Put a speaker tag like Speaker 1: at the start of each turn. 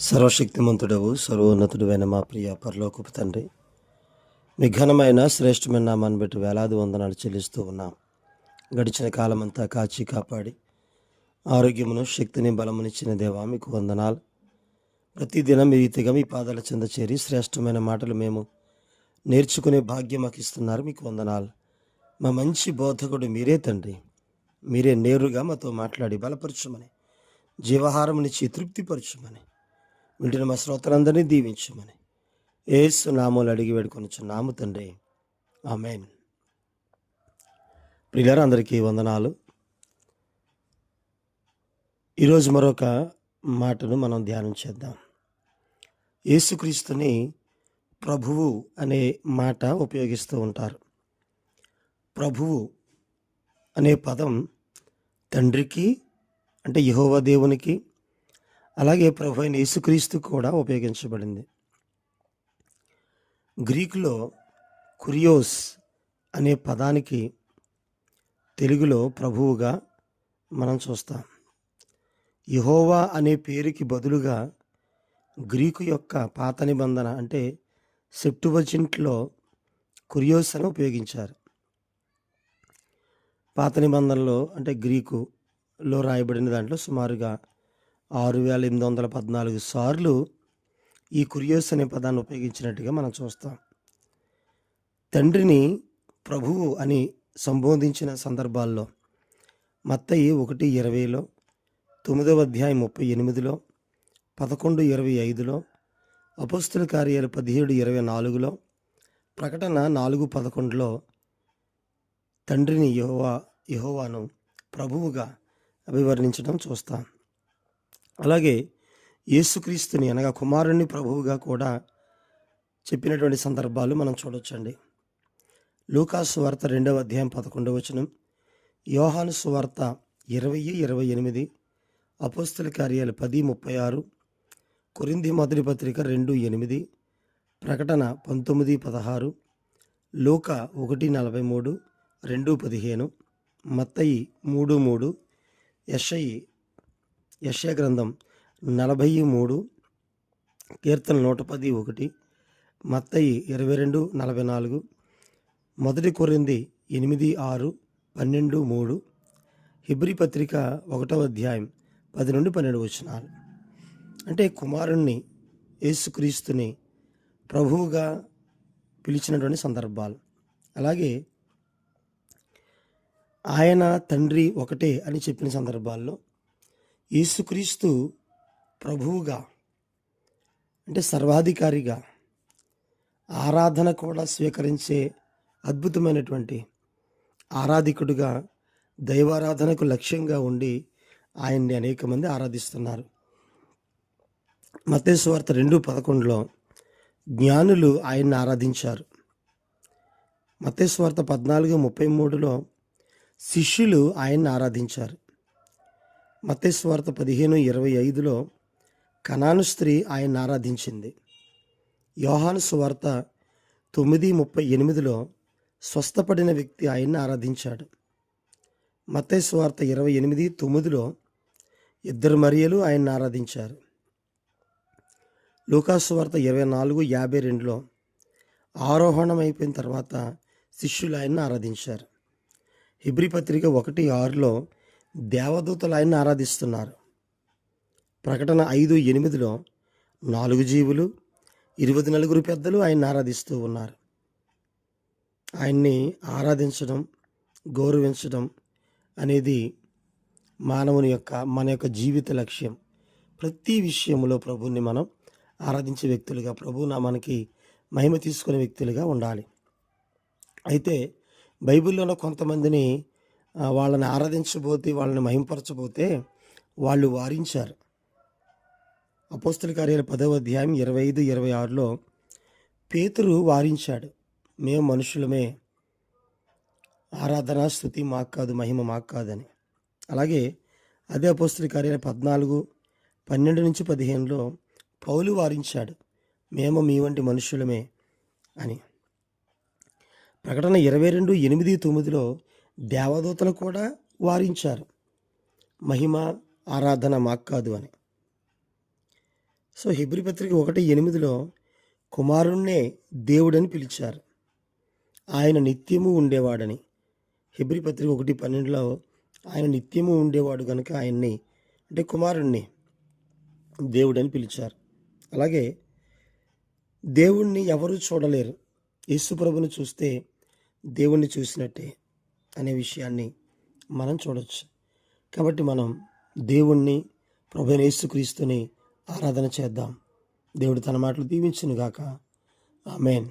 Speaker 1: సర్వశక్తిమంతుడవు సర్వోన్నతుడువైన మా ప్రియ పరలోకపు తండ్రి. మీ ఘనమైన శ్రేష్టమైన నామాన్ని బట్టి వేలాది వందనాలు చెల్లిస్తూ ఉన్నాం. గడిచిన కాలమంతా కాచి కాపాడి ఆరోగ్యమును శక్తిని బలమునిచ్చిన దేవా మీకు వందనాలు. ప్రతిదినం మీ రీతిగా మీ పాదాల చెంద చేరి శ్రేష్టమైన మాటలు మేము నేర్చుకునే భాగ్యం మాకు ఇస్తున్నారు మీకు వందనాలు. మా మంచి బోధకుడు మీరే తండ్రి. మీరే నేరుగా మాతో మాట్లాడి బలపరచమని జీవహారమునిచ్చి తృప్తిపరచమని వింటున్న మా శ్రోతలందరినీ దీవించమని. ఏసు నామూలు అడిగి వేడుకొని నాము తండ్రి. ఆమెన్. ప్రియులారు అందరికీ వందనాలు. ఈరోజు మరొక మాటను మనం ధ్యానం చేద్దాం. యేసుక్రీస్తుని ప్రభువు అనే మాట ఉపయోగిస్తూ ఉంటారు. ప్రభువు అనే పదం తండ్రికి అంటే యహోవ దేవునికి అలాగే ప్రభు అయిన యేసుక్రీస్తు కూడా ఉపయోగించబడింది. గ్రీకులో కురియోస్ అనే పదానికి తెలుగులో ప్రభువుగా మనం చూస్తాం. యహోవా అనే పేరుకి బదులుగా గ్రీకు యొక్క పాత నిబంధన అంటే సెప్టువజెంట్లో కురియోస్ అని ఉపయోగించారు. పాత నిబంధనలో అంటే గ్రీకులో రాయబడిన దాంట్లో సుమారుగా ఆరు వేల ఎనిమిది వందల పద్నాలుగు సార్లు ఈ కురియోస్ అనే పదాన్ని ఉపయోగించినట్టుగా మనం చూస్తాం. తండ్రిని ప్రభువు అని సంబోధించిన సందర్భాల్లో మత్తయి ఒకటి ఇరవైలో తొమ్మిదవ అధ్యాయం ముప్పై ఎనిమిదిలో పదకొండు ఇరవై ఐదులో అపోస్తుల కార్యాలు పదిహేడు ఇరవై నాలుగులో ప్రకటన నాలుగు పదకొండులో తండ్రిని యహోవా యహోవాను ప్రభువుగా అభివర్ణించడం చూస్తాం. అలాగే యేసుక్రీస్తుని అనగా కుమారుణ్ణి ప్రభువుగా కూడా చెప్పినటువంటి సందర్భాలు మనం చూడొచ్చండి. లూకాసు వార్త రెండవ అధ్యాయం పదకొండవ వచనం యోహాను సువార్త ఇరవై ఇరవై ఎనిమిది అపోస్తుల కార్యాలు పది ముప్పై ఆరు కొరింది మొదటి పత్రిక రెండు ఎనిమిది ప్రకటన పంతొమ్మిది పదహారు లోక ఒకటి నలభై మూడు రెండు పదిహేను మత్తయి మూడు మూడు ఎస్ఐ యశయ గ్రంథం నలభై మూడు కీర్తన నూట పది ఒకటి మత్తయి ఇరవై రెండు నలభై నాలుగు మొదటి కొరింది ఎనిమిది ఆరు పన్నెండు మూడు హిబ్రి పత్రిక ఒకటవ అధ్యాయం పది నుండి పన్నెండు వచనాలు. అంటే కుమారుణ్ణి యేసుక్రీస్తుని ప్రభువుగా పిలిచినటువంటి సందర్భాలు. అలాగే ఆయన తండ్రి ఒకటే అని చెప్పిన సందర్భాల్లో యేసుక్రీస్తు ప్రభువుగా అంటే సర్వాధికారిగా ఆరాధన కూడా స్వీకరించే అద్భుతమైనటువంటి ఆరాధికుడుగా దైవారాధనకు లక్ష్యంగా ఉండి ఆయన్ని అనేక మంది ఆరాధిస్తున్నారు. మతేశ్వార్త రెండు పదకొండులో జ్ఞానులు ఆయన్ని ఆరాధించారు. మతేశ్వార్త పద్నాలుగు ముప్పై మూడులో శిష్యులు ఆయన్ని ఆరాధించారు. మతేశ్వార్త పదిహేను ఇరవై ఐదులో కనాను స్త్రీ ఆయన ఆరాధించింది. యోహాను స్వార్త తొమ్మిది ముప్పై ఎనిమిదిలో స్వస్థపడిన వ్యక్తి ఆయన్ని ఆరాధించాడు. మతేశ్వార్త ఇరవై ఎనిమిది తొమ్మిదిలో ఇద్దరు మరియలు ఆయన్ని ఆరాధించారు. లూకాస్వార్త ఇరవై నాలుగు యాభై రెండులో ఆరోహణం అయిపోయిన తర్వాత శిష్యులు ఆయన్ని ఆరాధించారు. హిబ్రి పత్రిక ఒకటి ఆరులో దేవదూతలు ఆయన్ని ఆరాధిస్తున్నారు. ప్రకటన ఐదు ఎనిమిదిలో నాలుగు జీవులు ఇరవై నలుగురు పెద్దలు ఆయన్ని ఆరాధిస్తూ ఉన్నారు. ఆయన్ని ఆరాధించడం గౌరవించడం అనేది మానవుని యొక్క మన యొక్క జీవిత లక్ష్యం. ప్రతి విషయంలో ప్రభుని మనం ఆరాధించే వ్యక్తులుగా ప్రభు మనకి మహిమ తీసుకునే వ్యక్తులుగా ఉండాలి. అయితే బైబిల్లోనూ కొంతమందిని వాళ్ళని ఆరాధించబోతే వాళ్ళని మహింపరచబోతే వాళ్ళు వారించారు. అపోస్తుల కార్యాల పదవ అధ్యాయం ఇరవై ఐదు ఇరవై ఆరులో పేతురు వారించాడు మేము మనుషులమే. ఆరాధన స్థుతి మాకు కాదు మహిమ మాకు కాదని. అలాగే అదే అపోస్తుల కార్యాల పద్నాలుగు పన్నెండు నుంచి పదిహేనులో పౌలు వారించాడు మేము మీ వంటి మనుషులమే అని. ప్రకటన ఇరవై రెండు ఎనిమిది తొమ్మిదిలో దేవదూతలు కూడా వారించారు. మహిమ ఆరాధన మాకు కాదు అని. సో హిబ్రి పత్రిక ఒకటి ఎనిమిదిలో కుమారుణ్ణే దేవుడని పిలిచారు. ఆయన నిత్యము ఉండేవాడని. హిబ్రి పత్రిక ఒకటి పన్నెండులో ఆయన నిత్యము ఉండేవాడు కనుక ఆయన్ని అంటే కుమారుణ్ణి దేవుడని పిలిచారు. అలాగే దేవుణ్ణి ఎవరూ చూడలేరు. యేసు ప్రభుని చూస్తే దేవుణ్ణి చూసినట్టే. అనే విషయాన్ని మనం చూడవచ్చు కాబట్టి మనం దేవుణ్ణి ప్రభు యేసుక్రీస్తుని ఆరాధన చేద్దాం. దేవుడు తన మాటలు దీవించునుగాక. ఆమెన్.